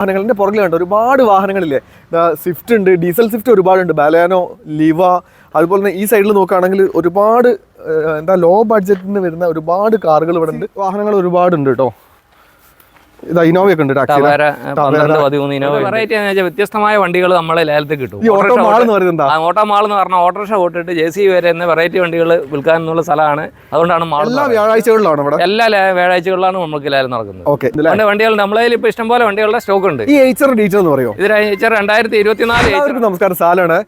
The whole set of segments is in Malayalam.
വാഹനങ്ങളുടെ പുറകിൽ കണ്ടോ? ഒരുപാട് വാഹനങ്ങളില്ലേ? സ്വിഫ്റ്റ് ഉണ്ട് ഡീസൽ സ്വിഫ്റ്റ് ഒരുപാടുണ്ട്. ബാലാനോ ലിവ അതുപോലെ തന്നെ ഈ സൈഡിൽ നോക്കുകയാണെങ്കിൽ ഒരുപാട് എന്താ ലോ ബഡ്ജറ്റിന് വരുന്ന ഒരുപാട് കാറുകൾ ഇവിടെ ഉണ്ട്. വാഹനങ്ങൾ ഒരുപാടുണ്ട് കേട്ടോ. ഇതാ ഇനോവയൊക്കെ ഉണ്ട് വെറൈറ്റി വ്യത്യസ്തമായ വണ്ടികൾ നമ്മളെ ലേലത്തിൽ കിട്ടും. ഓട്ടോ മാൾ എന്ന് പറയുന്നത് ഓട്ടോ മാൾ എന്ന് പറഞ്ഞാൽ ഓട്ടോറിക്ഷ ഓട്ടിട്ട് ജെ സി വരെ എന്ന വെറൈറ്റി വണ്ടികൾ വിൽക്കാൻ എന്നുള്ള സ്ഥലമാണ്. അതുകൊണ്ടാണ് മാൾ എല്ലാ വ്യാഴാഴ്ചകളിലാണ് ഇവിടെ? എല്ലാ വ്യാഴാഴ്ചകളിലാണ് നമുക്ക് ലേലം നടക്കുന്നത്. ഓക്കെ വണ്ടികൾ നമ്മളെ ഇപ്പൊ ഇഷ്ടംപോലെ വണ്ടികളുടെ സ്റ്റോക്ക് ഉണ്ട്. ഈ എയ്ച്ചർ ഡീറ്റെയിൽ എന്ന് പറയുമോ ഇത് രണ്ടായിരത്തി ഇരുപത്തിനാല് നമസ്കാരം സാലാണ്.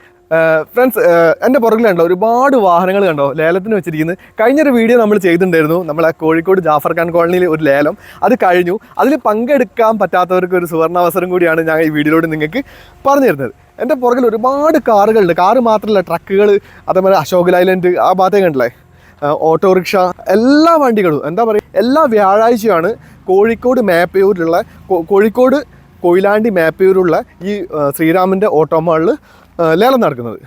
ഫ്രണ്ട്സ് എന്റെ പുറകിലുണ്ടോ ഒരുപാട് വാഹനങ്ങൾ കണ്ടോ ലേലത്തിന് വെച്ചിരിക്കുന്നത്. കഴിഞ്ഞൊരു വീഡിയോ നമ്മൾ ചെയ്തിട്ടുണ്ടായിരുന്നു. നമ്മളെ കോഴിക്കോട് ജാഫർ ഖാൻ കോളനിയിൽ ഒരു ലേലം. അത് കഴിഞ്ഞു. അതിൽ പങ്കെടുക്കാൻ പറ്റാത്തവർക്ക് ഒരു സുവർണാവസരം കൂടിയാണ് ഞാൻ ഈ വീഡിയോയിലൂടെ നിങ്ങൾക്ക് പറഞ്ഞു തരുന്നത് എന്റെ പുറകിൽ ഒരുപാട് കാറുകളുണ്ട്. കാറ് മാത്രമല്ല ട്രക്കുകൾ അതേപോലെ അശോക് ലൈലൻഡ് ആ ഭാഗത്തേക്ക് ഉണ്ടല്ലേ? ഓട്ടോറിക്ഷ എല്ലാ വണ്ടികളും എന്താ പറയുക എല്ലാ വ്യാഴാഴ്ചയാണ് കോഴിക്കോട് മേപ്പയൂരിലുള്ള കോഴിക്കോട് കൊയിലാണ്ടി മേപ്പയൂരുള്ള ഈ ശ്രീരാമിന്റെ ഓട്ടോമാളിൽ ലേലം നടക്കുന്നത്.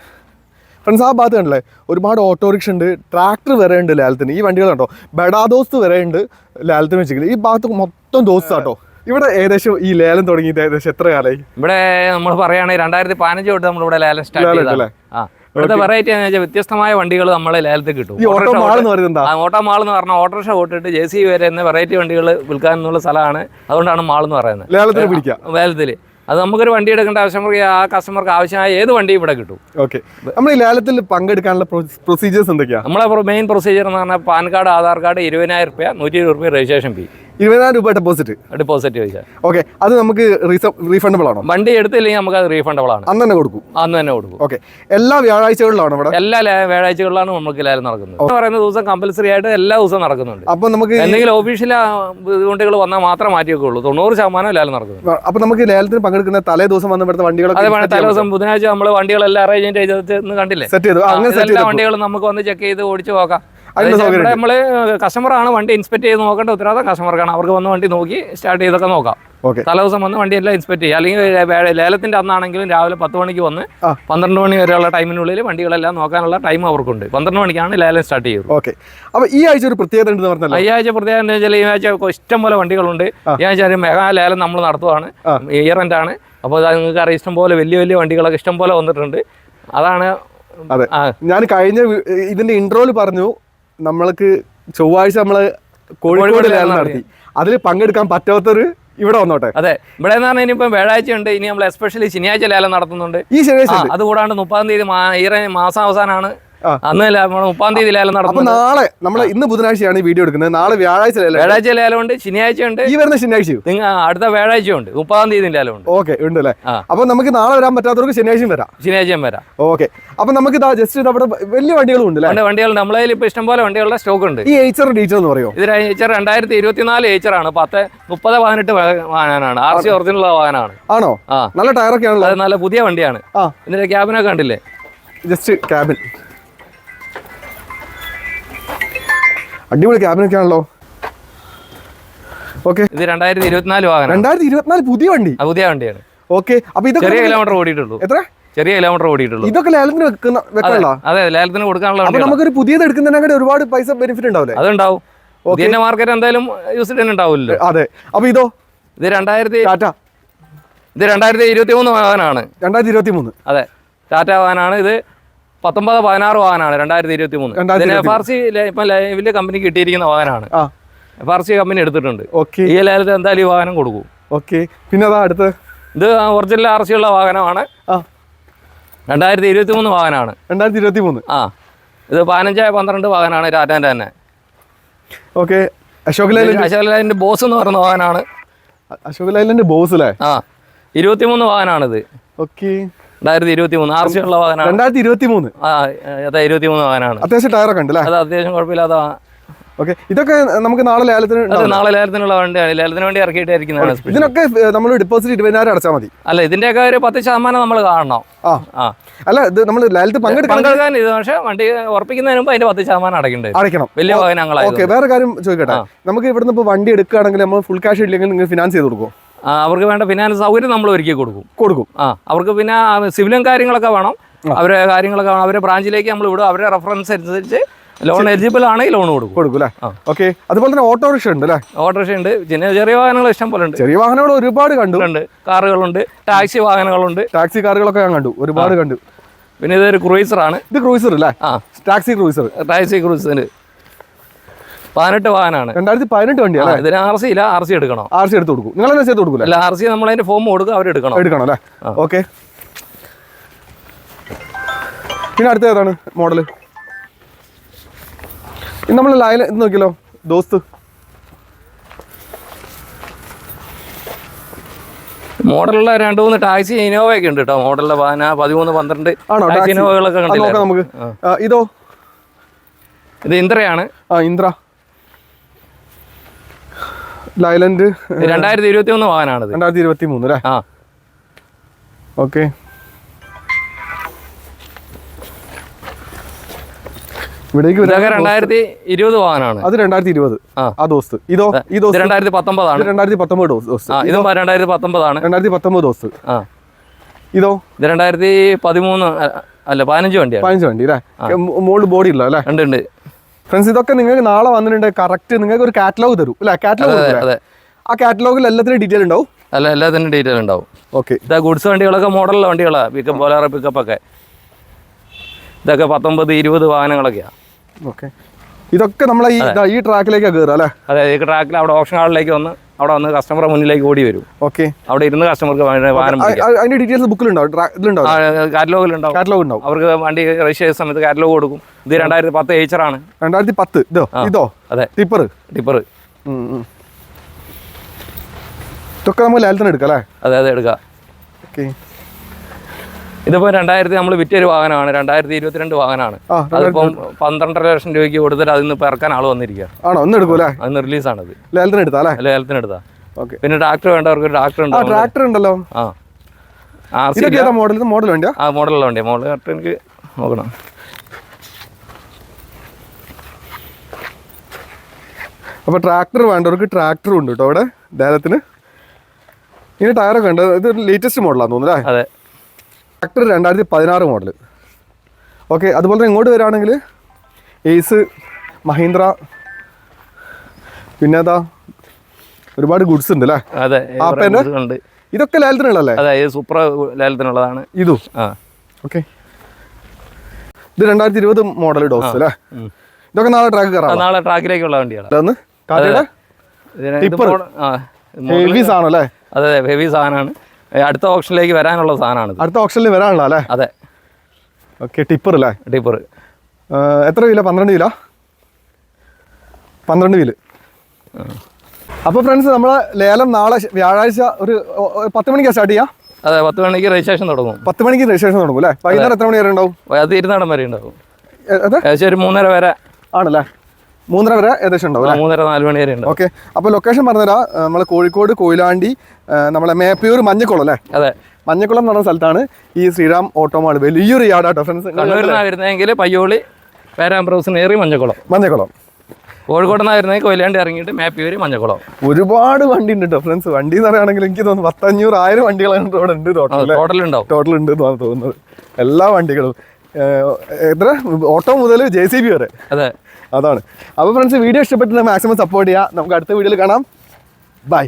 ഫ്രണ്ട്സ് ആ ഭാഗത്ത് കണ്ടല്ലേ? ഒരുപാട് ഓട്ടോറിക്ഷ ഉണ്ട് ട്രാക്ടർ വരെ ഉണ്ട് ലേലത്തിന്. ഈ വണ്ടികൾ കണ്ടോ? ബഡാ ദോസ്ത് വരെ ഉണ്ട് ലേലത്തിന് വെച്ചിരിക്കുന്നത്. ഈ ഭാഗത്ത് മൊത്തം ദോസ്താട്ടോ കേട്ടോ ഇവിടെ ഏകദേശം ഈ ലേലം തുടങ്ങിയിട്ട് ഏകദേശം എത്ര കാലമായി ഇവിടെ നമ്മൾ പറയുകയാണെങ്കിൽ രണ്ടായിരത്തി പതിനഞ്ച് തൊട്ട് നമ്മൾ ഇവിടെ ലേലം സ്റ്റാർട്ട് ചെയ്തല്ലേ ആ. ഇവിടുത്തെ വെറൈറ്റി എന്ന് വെച്ചാൽ വ്യത്യസ്തമായ വണ്ടികൾ നമ്മളെ ലേലത്തിൽ കിട്ടും. ഈ ഓട്ടോ മാൾ എന്ന് പറയുന്നത് ആ ഓട്ടോ മാൾ എന്ന് പറഞ്ഞാൽ ഓട്ടോറിക്ഷ ഓട്ടിട്ട് ജെ സി വരെ എന്ന വെറൈറ്റി വണ്ടികൾ വിൽക്കാൻ എന്നുള്ള സ്ഥലമാണ്. അതുകൊണ്ടാണ് മാൾ എന്ന് പറയുന്നത്. ലേലത്തിൽ പിടിക്കുക. ലേലത്തിൽ. അത് നമുക്കൊരു വണ്ടി എടുക്കേണ്ട ആവശ്യം പറയുക ആ കസ്റ്റമർക്ക് ആവശ്യമായ ഏത് വണ്ടി ഇവിടെ കിട്ടും. ഓക്കെ നമ്മൾ ഈ ലേലത്തിൽ പങ്കെടുക്കാനുള്ള പ്രൊസീജിയേഴ്സ് എന്തൊക്കെയാണ് നമ്മളെ മെയിൻ പ്രൊസീജിയർ എന്ന് പറഞ്ഞാൽ പാൻ കാർഡ് ആധാർ കാർഡ് ഇരുപതിനായിരം രൂപ നൂറ്റി ഇരുപത് രൂപ രജിസ്ട്രേഷൻ ഫീ ഇരുപതിനായിരം രൂപ ഡെപ്പോസിറ്റ് ഡെപ്പോസിറ്റ് ചോദിച്ചാൽ ഓക്കെ അത് നമുക്ക് റീഫണ്ടബിൾ ആണോ? വണ്ടി എടുത്തില്ലെങ്കിൽ നമുക്ക് അത് റീഫണ്ടബിൾ ആണ്. അന്ന് തന്നെ കൊടുക്കും. അന്ന് തന്നെ കൊടുക്കും. ഓക്കെ എല്ലാ വ്യാഴാഴ്ചകളിലാണോ ഇവിടെ? എല്ലാ വ്യാഴാഴ്ചകളിലാണ് നമുക്ക് ലേലം നടക്കുന്നത്. എന്ന് പറയുന്ന ദിവസം കമ്പൽസറി ആയിട്ട് എല്ലാ ദിവസവും നടക്കുന്നുണ്ട്. അപ്പൊ നമുക്ക് എന്തെങ്കിലും ഓഫീഷ്യൽ ബുദ്ധിമുട്ടുകൾ വന്നാൽ മാത്രം മാറ്റി വെക്കുള്ളൂ തൊണ്ണൂറ് ശതമാനം ലേലം നടക്കുന്നത്. അപ്പൊ നമുക്ക് ലേലത്തിന് പങ്കെടുക്കുന്ന തലേ ദിവസം വന്ന് ഇവിടുത്തെ വണ്ടികളൊക്കെ അതേ തലേ ദിവസം ബുധനാഴ്ച നമ്മൾ വണ്ടികളെല്ലാം അറേഞ്ച് ചെയ്ത് കണ്ടില്ലേ? സെറ്റ് ചെയ്തു. അങ്ങനെ എല്ലാ വണ്ടികളും നമുക്ക് വന്ന് ചെക്ക് ചെയ്ത് ഓടിച്ച് നോക്കാം. ആണ് കസ്റ്റമറാണ് വണ്ടി ഇൻസ്പെക്ട് ചെയ്ത് നോക്കേണ്ട ഉത്തരവാദിത്തം കസ്റ്റമർക്കാണ് അവർക്ക് വന്ന് വണ്ടി നോക്കി സ്റ്റാർട്ട് ചെയ്തൊക്കെ നോക്കാം. തലദിവസം തലേ ദിവസം വന്ന് വണ്ടി എല്ലാം ഇൻസ്പെക്ട് ചെയ്യുക അല്ലെങ്കിൽ ലേലത്തിന്റെ അന്നാണെങ്കിലും രാവിലെ പത്ത് മണിക്ക് വന്ന്. പന്ത്രണ്ട് മണി വരെയുള്ള ടൈമിനുള്ളിൽ വണ്ടികളെല്ലാം നോക്കാനുള്ള ടൈം അവർക്കുണ്ട്. പന്ത്രണ്ട് മണിക്കാണ് ലേലം സ്റ്റാർട്ട് ചെയ്യുന്നത് ഓക്കെ. അപ്പൊ ഈ ആഴ്ച ഒരു പ്രത്യേകത ഉണ്ടെന്ന് പറഞ്ഞല്ലോ? ഈ ആഴ്ച പ്രത്യേകത എന്താ വെച്ചാൽ ഈ ആഴ്ച ഇഷ്ടം പോലെ വണ്ടികളുണ്ട്. ഈ ആഴ്ച ഒരു മെഗാ ലേലം നമ്മൾ നടത്തുവാണ്. ഇയർ എൻഡ് ആണ്. അപ്പോൾ നിങ്ങൾക്ക് അറിയാം ഇഷ്ടം പോലെ വലിയ വലിയ വണ്ടികളൊക്കെ ഇഷ്ടം പോലെ വന്നിട്ടുണ്ട്. അതാണ് അതെ. ഞാൻ കഴിഞ്ഞ ഇതിന്റെ ഇൻട്രോയിൽ പറഞ്ഞു നമ്മൾക്ക് ചൊവ്വാഴ്ച നമ്മൾ കോഴിക്കോട് ലേലം നടത്തി. അതിൽ പങ്കെടുക്കാൻ പറ്റാത്തൊരു ഇവിടെ വന്നോട്ടെ. അതെ. ഇവിടെ എന്ന് പറഞ്ഞാൽ ഇനിയിപ്പം വ്യാഴാഴ്ച ഉണ്ട്. ഇനി നമ്മൾ എസ്പെഷ്യലി ശനിയാഴ്ച ലേലം നടത്തുന്നുണ്ട്. ഈ ശനിയാഴ്ച. അതുകൂടാണ്ട് മുപ്പതാം തീയതി മാ- ഈ അന്ന് നമ്മൾ മുപ്പാം തീയതി ലേലം അപ്പൊ നാളെ നമ്മൾ ഇന്ന് ബുധനാഴ്ചയാണ് ഈ വീഡിയോ എടുക്കുന്നത്. നാളെ വ്യാഴാഴ്ച ലേലം വ്യാഴാഴ്ച ലേലം ഉണ്ട് ശനിയാഴ്ച ഉണ്ട്. ഈ വരുന്ന ശനിയാഴ്ചയോ നിങ്ങൾ അടുത്ത വ്യാഴാഴ്ച ഉണ്ട്. മുപ്പതാം തീയതി ലേലം ഉണ്ട്. ഓക്കെ ഉണ്ട് അല്ലേ. അപ്പൊ നമുക്ക് നാളെ വരാൻ പറ്റാത്തവർക്ക് ശനിയാഴ്ചയും വരാം. ശനിയാഴ്ചയും വരാം. ഓക്കെ. അപ്പൊ നമുക്ക് ഇതാ ജസ്റ്റ് ഇത് അവിടെ വലിയ വണ്ടികളും ഉണ്ട് അല്ലേ? വണ്ടികൾ നമ്മളെ ഇപ്പൊ ഇഷ്ടംപോലെ വണ്ടികളുടെ സ്റ്റോക്ക് ഉണ്ട്. ഈ എയ്ച്ചർ ഡീറ്റർ എന്ന് പറയുമോ ഇത് ഏച്ചർ രണ്ടായിരത്തി ഇരുപത്തിനാല് ആണ്. പത്ത് മുപ്പത് പതിനെട്ട് വാഹനമാണ് ആർ സി ഒറിജിനൽ വാഹനമാണ് ആണോ? നല്ല ടയറൊക്കെ ആണല്ലോ നല്ല പുതിയ വണ്ടിയാണ്. ആ. ഇതിന്റെ ക്യാബിനൊക്കെ കണ്ടില്ലേ? ജസ്റ്റ് ക്യാബിൻ അടിപൊളി ക്യാബിനൊക്കെ ആണല്ലോ ഓക്കെ. ഇത് രണ്ടായിരത്തി ഇരുപത്തിനാല് വാഹനം. രണ്ടായിരത്തി ഇരുപത്തിനാല് പുതിയ വണ്ടി? പുതിയ വണ്ടിയാണ്. ഓക്കെ. അപ്പൊ ഇത് ചെറിയ കിലോമീറ്റർ ഓടിയിട്ടുള്ളൂ. എത്ര? ചെറിയ കിലോമീറ്റർ ഓടിയിട്ടുള്ളൂ. ഇതൊക്കെ ലേലത്തിന് വെക്കുന്ന വെക്കാനുള്ള അതെ ലേലത്തിന് കൊടുക്കാനുള്ള അപ്പൊ നമുക്കൊരു പുതിയത് എടുക്കുന്നതിനെ ഒരുപാട് പൈസ ബെനിഫിറ്റ് ഉണ്ടാവില്ലേ? അതുണ്ടാവും. പുതിയ മാർക്കറ്റ് എന്തായാലും യൂസ് ചെയ്യാൻ ഉണ്ടാവില്ലല്ലോ. അതെ. അപ്പൊ ഇതോ? ഇത് രണ്ടായിരത്തി ടാറ്റ. ഇത് രണ്ടായിരത്തി ഇരുപത്തി മൂന്ന് വാഹനമാണ്. രണ്ടായിരത്തി ഇരുപത്തി മൂന്ന് അതെ. ടാറ്റ വാഹനമാണ് ഇത്. പത്തൊമ്പത് പതിനാറ് വാഹനമാണ് രണ്ടായിരത്തി ഇരുപത്തി മൂന്ന് എഫ് ആർ സി ലൈവിൽ കമ്പനി കിട്ടിയിരിക്കുന്ന വാഹനമാണ്. എഫ് ആർ സി കമ്പനി എടുത്തിട്ടുണ്ട്. ഓക്കെ. ഈ ലേലത്തിൽ എന്തായാലും ഈ വാഹനം കൊടുക്കും. ഓക്കെ. പിന്നെ അതാ അടുത്ത്. ഇത് ഒറിജിനൽ ആർ സി ഉള്ള വാഹനമാണ്. രണ്ടായിരത്തി ഇരുപത്തി മൂന്ന് വാഹനമാണ്. രണ്ടായിരത്തി ഇരുപത്തി മൂന്ന് ആ. ഇത് പതിനഞ്ച് പന്ത്രണ്ട് വാഹനമാണ് ടാറ്റാന്റെ തന്നെ. ഓക്കെ. അശോക് ലൈലൻ അശോക് ബോസ് എന്ന് പറയുന്ന വാഹനമാണ്. അശോക് ലൈലന്റെ ബോസ് അല്ലേ? ആ. ഇരുപത്തിമൂന്ന് വാഹനമാണിത്. ഓക്കെ. രണ്ടായിരത്തി ഇരുപത്തി മൂന്ന് ആർ സി ഉള്ള വാഹനമാണ്. രണ്ടായിരത്തി ഇരുപത്തി മൂന്ന് ആ അതെ ഇരുപത്തി മൂന്ന് വാഹനമാണ്. അത്യാവശ്യം ടയറൊക്കെ ഉണ്ട് അല്ലേ? അത് അത്യാവശ്യം കുഴപ്പമില്ലാത്ത ഓക്കെ. ഇതൊക്കെ നമുക്ക് നാളെ ലേലത്തിന്. നാളെ ലേലത്തിനുള്ള വണ്ടിയാണ്. ലേലത്തിന് വേണ്ടി ഇറക്കിയിട്ടായിരിക്കുന്നതാണ് ഇതിനൊക്കെ നമ്മൾ ഡിപ്പോസിറ്റ് ഇരുപതിനായിരം അടച്ചാൽ മതി. അല്ല ഇതിന്റെയൊക്കെ ഒരു പത്ത് ശതമാനം നമ്മൾ കാണണം. ആ. ആ. അല്ല ഇത് നമ്മൾ ലേലത്തിൽ പങ്കെടുക്കാൻ ഇത് പക്ഷേ വണ്ടി ഉറപ്പിക്കുന്നതിന് മുമ്പ് അതിന്റെ പത്ത് ശതമാനം അടയ്ക്കേണ്ടി അടയ്ക്കണം. വലിയ വാഹനങ്ങളാണ് ഓക്കെ. വേറെ കാര്യം ചോദിക്കട്ടെ. നമുക്ക് ഇവിടുന്ന് ഇപ്പോൾ വണ്ടി എടുക്കുകയാണെങ്കിൽ നമ്മൾ ഫുൾ ക്യാഷ് ഇല്ലെങ്കിൽ നിങ്ങൾ ഫിനാൻസ് ചെയ്ത് കൊടുക്കും ആ, അവർക്ക് വേണ്ട ഫിനാൻസ് സൗകര്യം നമ്മൾ ഒരുക്കി കൊടുക്കും. കൊടുക്കും. ആ അവർക്ക് പിന്നെ സിവിലും കാര്യങ്ങളൊക്കെ വേണം. അവരെ കാര്യങ്ങളൊക്കെ വേണം. അവരെ ബ്രാഞ്ചിലേക്ക് നമ്മൾ വിടും. അവരെ റെഫറൻസ് അനുസരിച്ച് ലോൺ എലിജിബിൾ ആണെങ്കിൽ ലോൺ കൊടുക്കും. കൊടുക്കും അല്ലേ. ഓക്കെ അതുപോലെ തന്നെ ഓട്ടോറിക്ഷ ഉണ്ട് അല്ലേ? ഓട്ടോറിക്ഷ ഉണ്ട്. പിന്നെ ചെറിയ വാഹനങ്ങൾ ഇഷ്ടം പോലെ ഉണ്ട്. ചെറിയ വാഹനങ്ങൾ ഒരുപാട് കണ്ടു. ഉണ്ട്. കാറുകളുണ്ട്. ടാക്സി വാഹനങ്ങളുണ്ട്. ടാക്സി കാറുകളൊക്കെ ഞാൻ കണ്ടു. ഒരുപാട് കണ്ടു. പിന്നെ ഇതൊരു ക്രൂയിസറാണ് ഇത് ക്രൂയിസർ അല്ലേ? ആ. ടാക്സി ക്രൂയിസർ ടാക്സി ക്രൂസിന് പതിനെട്ട് വാഹനമാണ് രണ്ടായിരത്തി പതിനെട്ട് വണ്ടി ആ, അല്ലേ ഇതിന് ആർ സി ഇല്ല ആർ സി എടുക്കണോ. ആർ സി എടുത്ത് കൊടുക്കും. നിങ്ങൾ തന്നെ ചെയ്ത് കൊടുക്കും അല്ല ആർ സി നമ്മൾ അതിന്റെ ഫോം കൊടുക്കുക അവർ എടുക്കണം. അല്ലേ? ആ. ഓക്കെ പിന്നെ അടുത്ത ഏതാണ്? മോഡൽ നമ്മൾ ലൈൻ ഇത് നോക്കിയല്ലോ. ദോസ്ത്. മോഡലുള്ള രണ്ട് മൂന്ന് ടാക്സി ഇനോവയൊക്കെ ഉണ്ട് കേട്ടോ. മോഡലിലെ വാഹന പതിമൂന്ന് പന്ത്രണ്ട് ആണോ? ടാക്സി ഇനോവകളൊക്കെ നമുക്ക്. ഇതോ? ഇത് ഇന്ദ്രയാണ്. ആ ഇന്ദ്ര. ലൈലൻഡ് രണ്ടായിരത്തി ഇരുപത്തി ഒന്ന് വാഹനമാണ് രണ്ടായിരത്തി ഇരുപത്തി മൂന്ന് അല്ലേ? ആ. ഓക്കെ. ഇവിടേക്ക് രണ്ടായിരത്തി ഇരുപത് വാഹനമാണ്. അത് രണ്ടായിരത്തി ഇരുപത്. ആ. ദോസ്ത്. ഇതോ ഈ ദോസ് രണ്ടായിരത്തി പത്തൊമ്പതാണ്. രണ്ടായിരത്തി പത്തൊമ്പത് ദോസ് ഇതും രണ്ടായിരത്തി പത്തൊമ്പതാണ്. രണ്ടായിരത്തി പത്തൊമ്പത് ദോസ് ആ. ഇതോ ഇത് രണ്ടായിരത്തി പതിമൂന്ന് അല്ല പതിനഞ്ച് വണ്ടിയാണ്. പതിനഞ്ച് വണ്ടി അല്ലേ? മോൾഡ് ബോഡി ഇല്ല അല്ലേ ഉണ്ട് ഉണ്ട്. ഫ്രണ്ട്സ് ഇതൊക്കെ നിങ്ങൾക്ക് നാളെ വന്നിട്ടുണ്ട്. കറക്റ്റ് നിങ്ങൾക്ക് ഒരു കാറ്റലോഗ് തരും. അല്ലെ? കാറ്റലോഗ് ആ കാറ്റലോഗിൽ എല്ലാത്തിനും ഡീറ്റെയിൽ ഉണ്ടാവും. അല്ല എല്ലാത്തിനും ഡീറ്റെയിൽ ഉണ്ടാവും. ഓക്കെ ഇതാ ഗുഡ്സ് വണ്ടികളൊക്കെ മോഡലുള്ള വണ്ടികളാണ് പിക്കപ്പ് പോലാറ പിക്കപ്പ് ഒക്കെ. ഇതൊക്കെ പത്തൊമ്പത് ഇരുപത് വാഹനങ്ങളൊക്കെയാണ് ഓക്കെ ഇതൊക്കെ നമ്മളെ ഈ ട്രാക്കിലേക്കാണ് കയറുക അല്ലേ? അതെ ഈ ട്രാക്കിൽ അവിടെ ഓപ്ഷൻ ഹാളിലേക്ക് വന്ന് അവിടെ വന്ന് കസ്റ്റമറെ മുന്നിലേക്ക് ഓടി വരും. ഓക്കെ അവിടെ ഇരുന്ന് കസ്റ്റമർക്ക് വാഹനം അതിന്റെ ഡീറ്റെയിൽസ് ബുക്കിലുണ്ടാവും കാറ്റലോഗിലുണ്ടാവും കാറ്റലോഗ് ഉണ്ടാവും. അവർക്ക് വണ്ടി രജിസ്റ്റർ ചെയ്ത സമയത്ത് കാറ്റലോഗ് കൊടുക്കും. ഇത് രണ്ടായിരത്തി പത്ത് ഏച്ചറാണ്. രണ്ടായിരത്തി പത്ത് ഇതോ ഇതോ? അതെ. ടിപ്പർ ടിപ്പർ ഇതൊക്കെ നമ്മൾ ലാലത്തിന് എടുക്കാം അല്ലേ? അതെ അതെ എടുക്കാം. ഓക്കെ ഇതിപ്പോൾ രണ്ടായിരത്തി നമ്മൾ വിറ്റ ഒരു വാഹനമാണ് രണ്ടായിരത്തി ഇരുപത്തിരണ്ട് വാഹനമാണ്. അതിപ്പം പന്ത്രണ്ടര ലക്ഷം രൂപയ്ക്ക് കൊടുത്തിട്ട് അതിൽ നിന്ന് ഇറക്കാൻ ആൾ വന്നിരിക്കുക ആണോ? ഒന്ന് എടുക്കും അല്ലേ? അതിന് റിലീസാണത്. ലേലത്തിന് എടുത്താ അല്ല? എടുത്താ. പിന്നെ ട്രാക്ടർ വേണ്ടവർക്ക് ട്രാക്ടർ ഉണ്ട്. ആ ട്രാക്ടർ ഉണ്ടല്ലോ. ആ. മോഡൽ? മോഡൽ വേണ്ടിയോ? ആ മോഡലുള്ള വണ്ടിയാണ് മോഡൽ കറക്റ്റ് എനിക്ക് നോക്കണം. അപ്പോൾ ട്രാക്ടർ വേണ്ടവർക്ക് ട്രാക്ടറും ഉണ്ട് കേട്ടോ അവിടെ ലേലത്തിന് ഇനി ടയറൊക്കെ ഉണ്ട്. ഇത് ലേറ്റസ്റ്റ് മോഡലാന്ന് തോന്നുന്നു അല്ലേ? അതെ. ട്രാക്ടർ രണ്ടായിരത്തി പതിനാറ് മോഡൽ ഓക്കെ അതുപോലെ തന്നെ ഇങ്ങോട്ട് വരികയാണെങ്കിൽ എയ്സ് മഹീന്ദ്ര പിന്നെ അതാ ഒരുപാട് ഗുഡ്സ് ഉണ്ട് അല്ലേ? അതെ? ഇതുണ്ട് ഇതൊക്കെ ലാലത്തിനുള്ളതല്ലേ അതെ ഇത് സൂപ്പർ ലാലത്തിനുള്ളതാണ് ഇതും? ആ. ഓക്കെ ഇത് രണ്ടായിരത്തി ഇരുപത് മോഡൽ ഡോസ് അല്ലേ? ഇതൊക്കെ നാളെ ട്രാക്ക് കയറാം നാളെ ട്രാക്കിലേക്കുള്ള വണ്ടിയാണ് അതൊന്ന് കാറ്റയുടെ ഇതിന് ഇത് ടിപ്പർ. മോഡ- ആ ഇത് മോഡൽ- ഹെവി സാധനം അല്ലേ? അതെ ഹെവി സാധനമാണ്. അടുത്ത ഓപ്ഷനിലേക്ക് വരാനുള്ള സാധനമാണ് അടുത്ത ഓപ്ഷനിൽ വരാനുള്ള അല്ലേ? അതെ. ഓക്കെ ടിപ്പർ അല്ലേ? ടിപ്പർ. എത്ര കിലോ? പന്ത്രണ്ട് കിലോ? പന്ത്രണ്ട് കിലോ. അപ്പോൾ ഫ്രണ്ട്സ് നമ്മളെ ലേലം നാളെ വ്യാഴാഴ്ച ഒരു പത്ത് മണിക്കാണ് സ്റ്റാർട്ട് ചെയ്യാം? അതെ പത്ത് മണിക്ക് രജിസ്ട്രേഷൻ തുടങ്ങും. പത്ത് മണിക്ക് രജിസ്ട്രേഷൻ തുടങ്ങും അല്ലേ? വൈകുന്നേരം എത്ര മണി വരെ ഉണ്ടാവും? അത് ഇരുന്നിടം വരെ ഉണ്ടാവും. ഏകദേശം ഒരു മൂന്നര വരെ. ആണല്ലേ? മൂന്നര വരെ ഏകദേശം ഉണ്ടാവും മൂന്നര നാല് മണി വരെ ഉണ്ട്. ഓക്കെ. അപ്പോൾ ലൊക്കേഷൻ പറഞ്ഞുതരാം. നമ്മളെ കോഴിക്കോട് കൊയിലാണ്ടി നമ്മളെ മേപ്പയൂർ മഞ്ഞക്കുളം അല്ലേ? അതെ. മഞ്ഞക്കുളം എന്ന് പറഞ്ഞ സ്ഥലത്താണ് ഈ ശ്രീറാം ഓട്ടോമാൾ വലിയൊരു യാർഡാട്ടോ ഫ്രണ്ട്സ് വരുന്നതെങ്കിൽ പയ്യോളി പേരാമ്പ്രൗസിന് ഏറി മഞ്ഞക്കുളം. മഞ്ഞക്കുളം. കോഴിക്കോട് നിന്ന് വരുന്നതെങ്കിൽ കൊയിലാണ്ടി ഇറങ്ങിയിട്ട് മാപ്പിയൂര് മഞ്ഞക്കുളം. ഒരുപാട് വണ്ടി ഉണ്ട് കേട്ടോ ഫ്രണ്ട്സ് വണ്ടി എന്ന് പറയുകയാണെങ്കിൽ എനിക്ക് തോന്നുന്നു പത്തഞ്ഞൂറ് ആയിരം വണ്ടികളാണ് ഇവിടെ ഉണ്ട് ടോട്ടൽ ഉണ്ടാവും. ടോട്ടൽ ഉണ്ട് എന്നാണ് തോന്നുന്നത്. എല്ലാ വണ്ടികളും. എത്ര? ഓട്ടോ മുതൽ ജെ സി ബി വരെ. അതെ. അതാണ്. അപ്പോൾ ഫ്രണ്ട്സ് വീഡിയോ ഇഷ്ടപ്പെട്ടിട്ട് മാക്സിമം സപ്പോർട്ട് ചെയ്യുക നമുക്ക് അടുത്ത വീഡിയോയിൽ കാണാം. ബൈ